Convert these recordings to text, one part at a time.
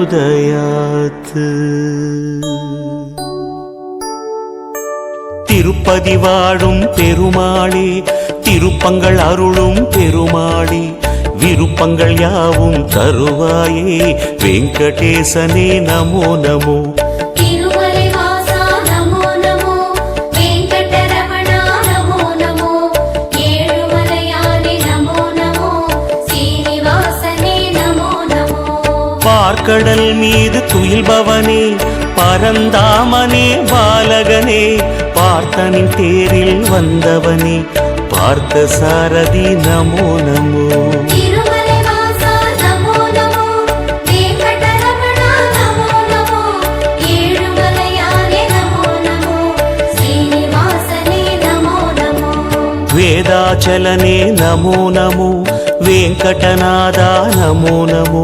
प्रचोदयात् திருப்பதி வாழும் பெருமாளே திருப்பங்கள் அருளும் பெருமாளே விருப்பங்கள் யாவும் தருவாயே வெங்கடேசனே நமோ நமோ பார்க்கடல் மீது துயில்பவனே பரந்தாமனே பாலகனே பார்த்தனின் தேரில் வந்தவனே பார்த்த சாரதி நமோ நமோ తిరుమలి వాసా నమో నమో వెంకటరమణ నమో నమో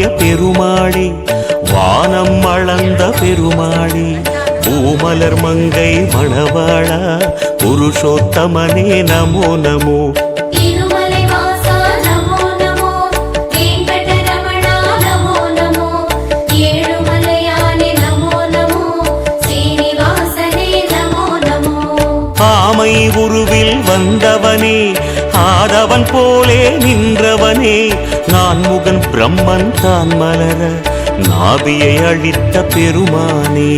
வாமனமாகிய பெருமாளே வானம் அளந்த பெருமாளே பூமலர் மங்கை மணவாளா புருஷோத்தமனே நமோ நமோ. ஆமை உருவில் வந்தவனே ஆதவன் போலே நின்றவனே. நான் முகன் பிரம்மன் தான் மலர நாபியை அழித்த பெருமானே.